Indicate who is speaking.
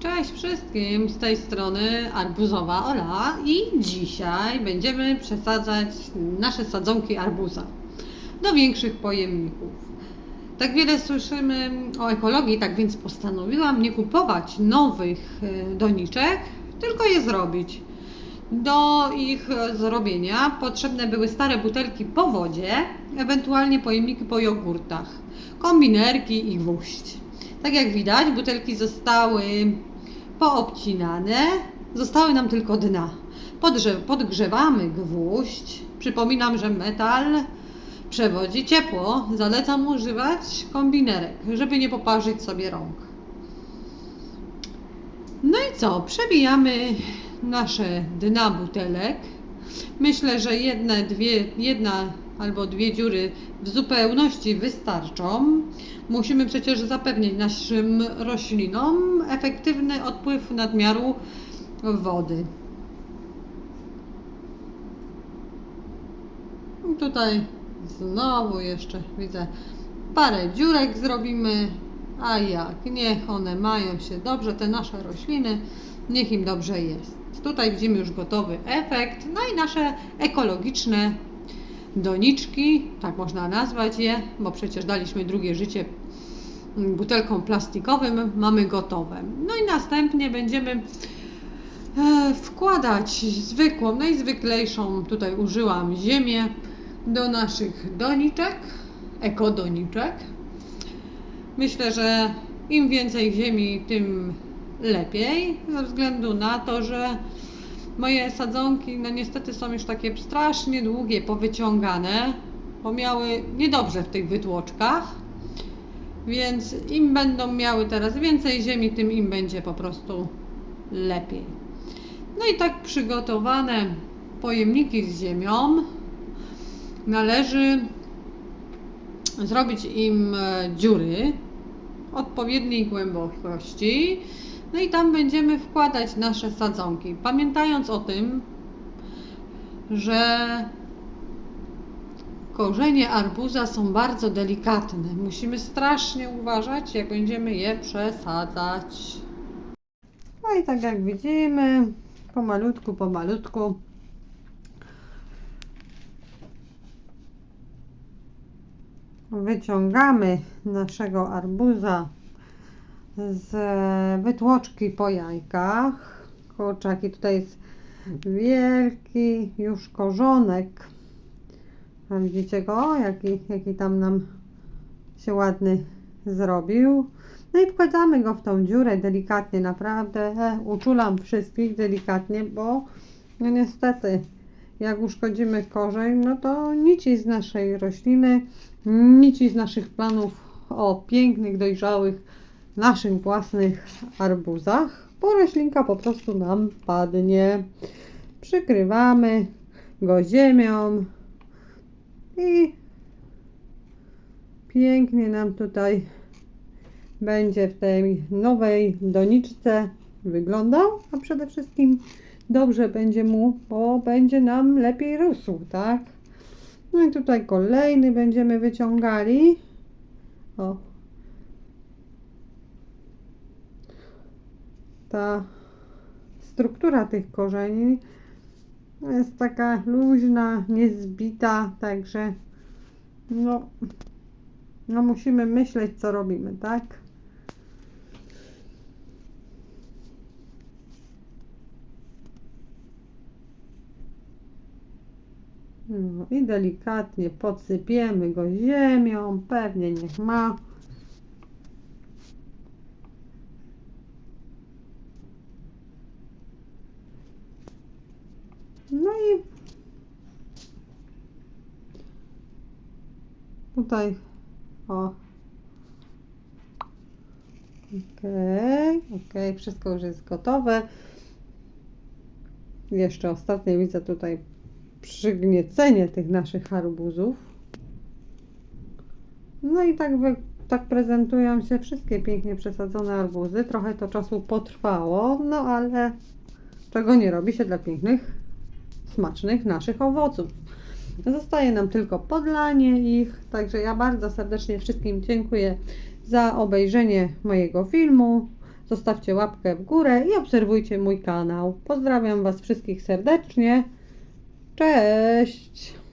Speaker 1: Cześć wszystkim, z tej strony Arbuzowa Ola i dzisiaj będziemy przesadzać nasze sadzonki arbuza do większych pojemników. Tak wiele słyszymy o ekologii, tak więc postanowiłam nie kupować nowych e, doniczek, tylko je zrobić. Do ich zrobienia potrzebne były stare butelki po wodzie, ewentualnie pojemniki po jogurtach, kombinerki i gwóźdź. Tak jak widać, butelki zostały poobcinane, zostały nam tylko dna. Podgrze podgrzewamy gwóźdź. Przypominam, że metal przewodzi ciepło. Zalecam używać kombinerek, żeby nie poparzyć sobie rąk. No i co? Przebijamy nasze dna butelek. Myślę, że jedne, dwie, jedna albo dwie dziury w zupełności wystarczą. Musimy przecież zapewnić naszym roślinom efektywny odpływ nadmiaru wody. Tutaj znowu jeszcze widzę parę dziurek zrobimy, a jak niech one mają się dobrze, te nasze rośliny, niech im dobrze jest. Tutaj widzimy już gotowy efekt, no i nasze ekologiczne doniczki, tak można nazwać je, bo przecież daliśmy drugie życie butelkom plastikowym, mamy gotowe. No i następnie będziemy e, wkładać zwykłą, najzwyklejszą, tutaj użyłam ziemię do naszych doniczek, ekodoniczek. Myślę, że im więcej ziemi, tym lepiej, ze względu na to, że moje sadzonki, no niestety są już takie strasznie długie, powyciągane, bo miały niedobrze w tych wytłoczkach. Więc im będą miały teraz więcej ziemi, tym im będzie po prostu lepiej. No i tak przygotowane pojemniki z ziemią należy zrobić im e, dziury odpowiedniej głębokości. No i tam będziemy wkładać nasze sadzonki. Pamiętając o tym, że korzenie arbuza są bardzo delikatne. Musimy strasznie uważać, jak będziemy je przesadzać. No i tak jak widzimy, pomalutku, pomalutku wyciągamy naszego arbuza z wytłoczki po jajkach. Kurczaki, tutaj jest wielki już korzonek. A widzicie go? Jaki, jaki tam nam się ładny zrobił. No i wkładamy go w tą dziurę delikatnie, naprawdę. E, uczulam wszystkich delikatnie, bo no niestety jak uszkodzimy korzeń, no to nici z naszej rośliny, nici z naszych planów o pięknych, dojrzałych, naszych własnych arbuzach, bo roślinka po prostu nam padnie. Przykrywamy go ziemią i pięknie nam tutaj będzie w tej nowej doniczce wyglądał, a przede wszystkim dobrze będzie mu, bo będzie nam lepiej rósł, tak? No i tutaj kolejny będziemy wyciągali. O. Ta struktura tych korzeni jest taka luźna, niezbita, także no, no musimy myśleć, co robimy, tak? No i delikatnie podsypiemy go ziemią, pewnie niech ma. No i tutaj o. Okej, okej, wszystko już jest gotowe. Jeszcze ostatnie widzę tutaj przygniecenie tych naszych arbuzów. No i tak, wy, tak prezentują się wszystkie pięknie przesadzone arbuzy. Trochę to czasu potrwało, no ale czego nie robi się dla pięknych, smacznych naszych owoców. Zostaje nam tylko podlanie ich, także ja bardzo serdecznie wszystkim dziękuję za obejrzenie mojego filmu. zostawcie łapkę w górę i obserwujcie mój kanał. Pozdrawiam Was wszystkich serdecznie. Cześć!